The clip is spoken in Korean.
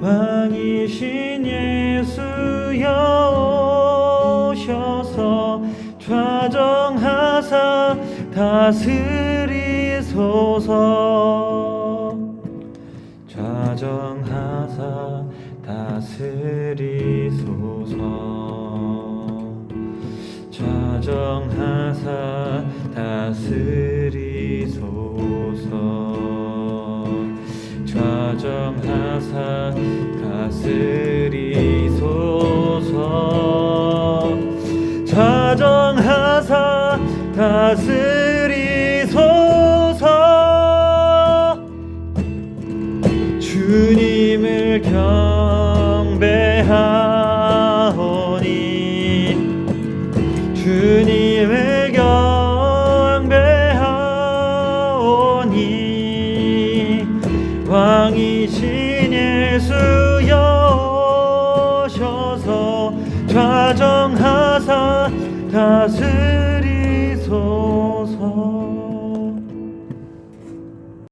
왕이신 예수여 오셔서 좌정하사 다스리소서. 좌정하사 다스리소서. 좌정하사 다스리소서 정하사 다스리소서. 좌정하사 다스리소서. 주님을 경배하오니 주님을 이신 예수여 오셔서 좌정하사 다스